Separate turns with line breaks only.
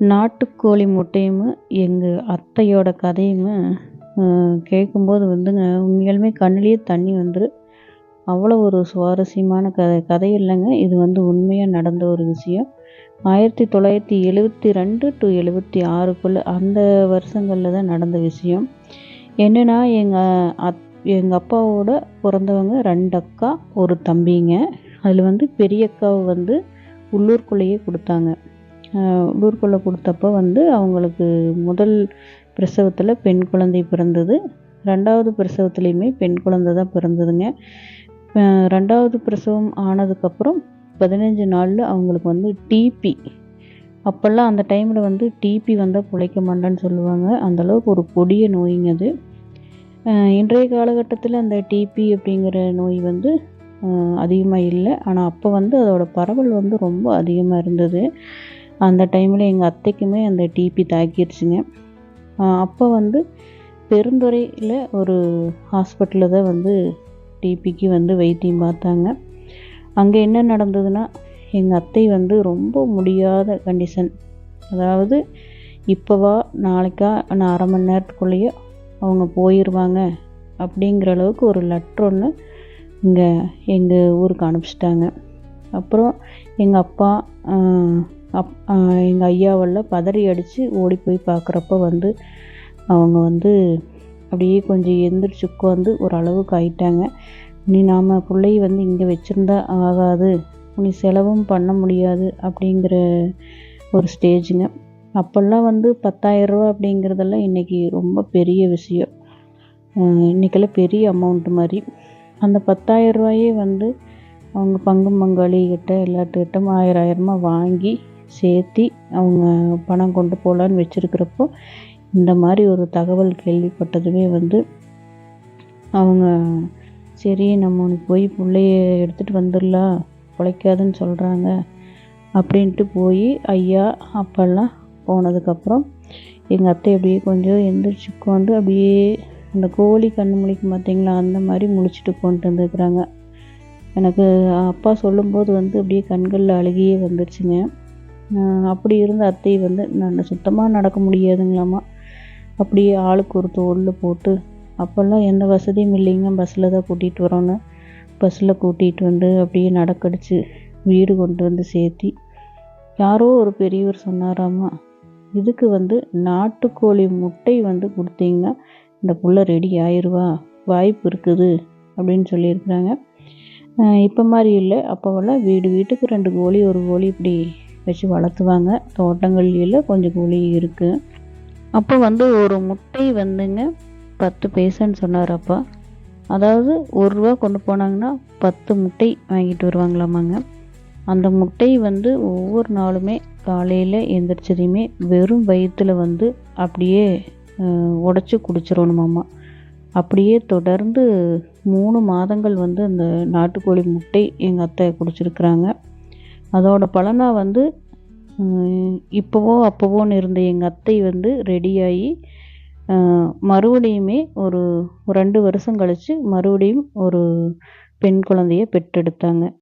நாட்டுக்கோழி முட்டையும் எங்கள் அத்தையோட கதையும் கேட்கும்போது வந்துங்க உண்மையாலுமே கண்ணுலேயே தண்ணி வந்துடும் அவ்வளோ ஒரு சுவாரஸ்யமான கதை கதை இல்லைங்க. இது வந்து உண்மையாக நடந்த ஒரு விஷயம். ஆயிரத்தி தொள்ளாயிரத்தி எழுபத்தி ரெண்டு டு எழுபத்தி ஆறுக்குள்ளே அந்த வருஷங்களில் தான் நடந்த விஷயம். என்னென்னா எங்கள் அத் எங்கள் அப்பாவோட பிறந்தவங்க ரெண்டு அக்கா ஒரு தம்பிங்க. அதில் வந்து பெரிய அக்காவை வந்து உள்ளூர்க்குள்ளேயே கொடுத்தாங்க. உள்ளூர்க்குள்ளே கொடுத்தப்போ வந்து அவங்களுக்கு முதல் பிரசவத்தில் பெண் குழந்தை பிறந்தது. ரெண்டாவது பிரசவத்துலேயுமே பெண் குழந்தை தான் பிறந்ததுங்க. ரெண்டாவது பிரசவம் ஆனதுக்கப்புறம் பதினஞ்சு நாளில் அவங்களுக்கு வந்து டிபி அப்போல்லாம் அந்த டைமில் வந்து டிபி வந்தால் பிழைக்க மாட்டேன்னு சொல்லுவாங்க. அந்தளவுக்கு ஒரு கொடிய நோய்ங்க அது. இன்றைய காலகட்டத்தில் அந்த டிபி அப்படிங்கிற நோய் வந்து அதிகமாக இல்லை. ஆனால் அப்போ வந்து அதோடய பரவல் வந்து ரொம்ப அதிகமாக இருந்தது. அந்த டைமில் எங்கள் அத்தைக்குமே அந்த டிபி தாக்கிடுச்சுங்க அப்போ வந்து பெருந்துறையில் ஒரு ஹாஸ்பிட்டலில் தான் வந்து டிபிக்கு வந்து வைத்தியம் பார்த்தாங்க. அங்கே என்ன நடந்ததுன்னா எங்கள் அத்தை வந்து ரொம்ப முடியாத கண்டிஷன் அதாவது இப்போவா நாளைக்கா நான் அரை மணி நேரத்துக்குள்ளேயே அவங்க போயிடுவாங்க அப்படிங்கிற அளவுக்கு ஒரு லெட்ரு ஒன்று இங்கே எங்கள் ஊருக்கு அனுப்பிச்சிட்டாங்க. அப்புறம் எங்கள் அப்பா அப் எங்கள் ஐயாவெல்லாம் பதறி அடித்து ஓடி போய் பார்க்குறப்ப வந்து அவங்க வந்து அப்படியே கொஞ்சம் எந்திரிச்சு உட்காந்து ஓரளவுக்கு ஆயிட்டாங்க. இனி நாம் பிள்ளைய வந்து இங்கே வச்சுருந்தா ஆகாது. நீ செலவும் பண்ண முடியாது அப்படிங்கிற ஒரு ஸ்டேஜுங்க. அப்போல்லாம் வந்து பத்தாயிரரூவா அப்படிங்கிறதெல்லாம் இன்றைக்கி ரொம்ப பெரிய விஷயம். இன்றைக்கெல்லாம் பெரிய அமௌண்ட்டு மாதிரி. அந்த பத்தாயிரரூவாயே வந்து அவங்க பங்கு பங்காளிகிட்ட எல்லாத்துக்கிட்டும் ஆயிரம் ஆயிரமாக வாங்கி சேர்த்தி அவங்க பணம் கொண்டு போகலான்னு வச்சுருக்கிறப்போ இந்த மாதிரி ஒரு தகவல் கேள்விப்பட்டதுமே வந்து அவங்க சரி நம்ம போய் பிள்ளைய எடுத்துகிட்டு வந்துடலாம் பிழைக்காதுன்னு சொல்கிறாங்க அப்படின்ட்டு போய் ஐயா அப்பெல்லாம் போனதுக்கப்புறம் எங்கள் அத்தை அப்படியே கொஞ்சம் எந்திரிச்சு உட்காந்து அப்படியே அந்த கோழி கண்ணு முழிக்கும் பார்த்தீங்களா அந்த மாதிரி முழிச்சிட்டு கொண்டு வந்துருக்குறாங்க எனக்கு அப்பா சொல்லும்போது வந்து அப்படியே கண்களில் அழுகியே வந்துருச்சுங்க. அப்படி இருந்த அத்தை வந்து நான் சுத்தமாக நடக்க முடியாதுங்களாம்மா. அப்படியே ஆளுக்கு ஒரு தோளில் போட்டு அப்போல்லாம் எந்த வசதியும் இல்லைங்க பஸ்ஸில் தான் கூட்டிகிட்டு வரோன்னு. பஸ்ஸில் கூட்டிகிட்டு வந்து அப்படியே நடக்கடிச்சு வீடு கொண்டு வந்து சேர்த்தி. யாரோ ஒரு பெரியவர் சொன்னாராம்மா இதுக்கு வந்து நாட்டுக்கோழி முட்டை வந்து கொடுத்தீங்கன்னா இந்த புள்ள ரெடி ஆயிடுவா வாய்ப்பு இருக்குது அப்படின்னு சொல்லியிருக்கிறாங்க. இப்போ மாதிரி இல்லை அப்போவெல்லாம் வீடு வீட்டுக்கு ரெண்டு கோழி ஒரு கோழி இப்படி வச்சு வளர்த்துவாங்க. தோட்டங்களில் கொஞ்சம் குழி இருக்குது அப்போ வந்து ஒரு முட்டை வந்துங்க பத்து பைசான்னு சொன்னார் அப்பா. அதாவது ஒரு ரூபா கொண்டு போனாங்கன்னா பத்து முட்டை வாங்கிட்டு வருவாங்களாமாங்க. அந்த முட்டை வந்து ஒவ்வொரு நாளுமே காலையில் எந்திரிச்சதையுமே வெறும் வயிற்றில் வந்து அப்படியே உடச்சி குடிச்சிடணுமாம்மா அப்படியே தொடர்ந்து மூணு மாதங்கள் வந்து அந்த நாட்டுக்கோழி முட்டை எங்கள் அத்தை குடிச்சிருக்கிறாங்க. அதோட பலனாக வந்து இப்போவோ அப்போவோன்னு இருந்த எங்கள் அத்தை வந்து ரெடியாகி மறுபடியுமே ஒரு ரெண்டு வருஷம் கழித்து மறுபடியும் ஒரு பெண் குழந்தைய பெற்றெடுத்தாங்க.